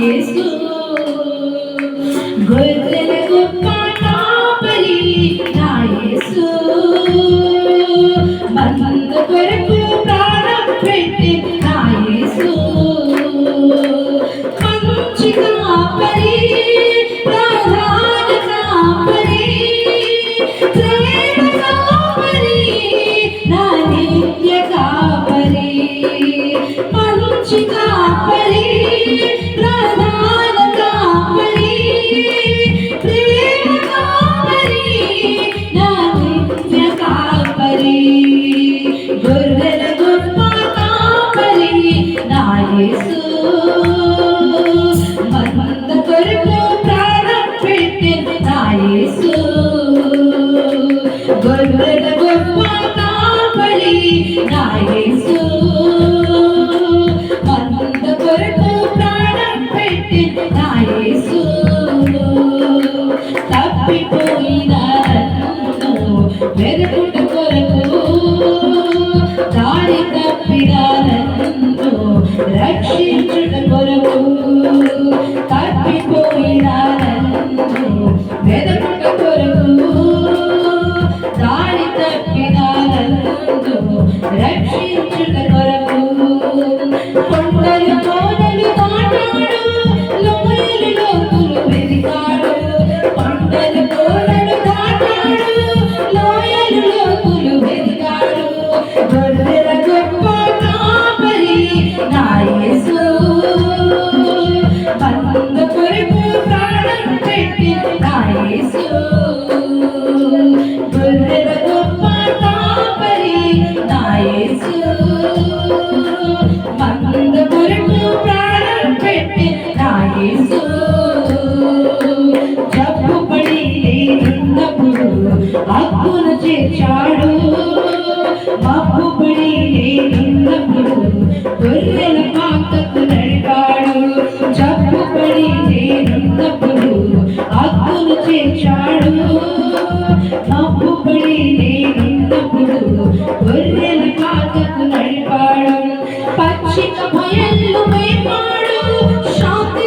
Is good. Good. ప్రభువు రక్షించుట చేశాడు. మబ్బు పడి నేనున్నప్పుడు గొర్రెల పాకకు నడిపాడు. జబ్బు పడి నేనున్నప్పుడు అగ్గును చేశాడు మబ్బు పడి నేనున్నప్పుడు గొర్రెల పాకకు నడిపాడు. పచ్చిక భయలు మేపాడు శాంతి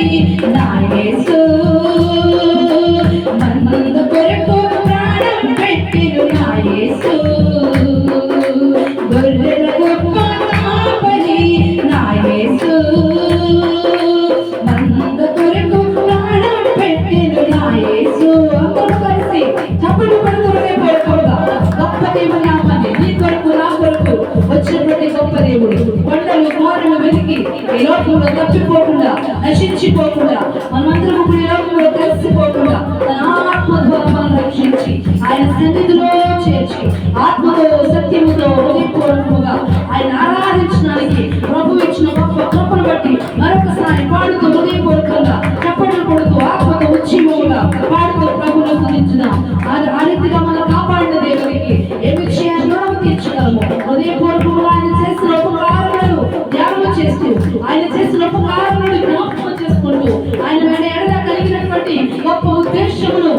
Dynasty. చచ్చిపోకుండా మనమందరం కూడా కలిసిపోకుండా తన ఆత్మ ద్వారా రక్షించి ఆయన సన్నిధిలో deixa te.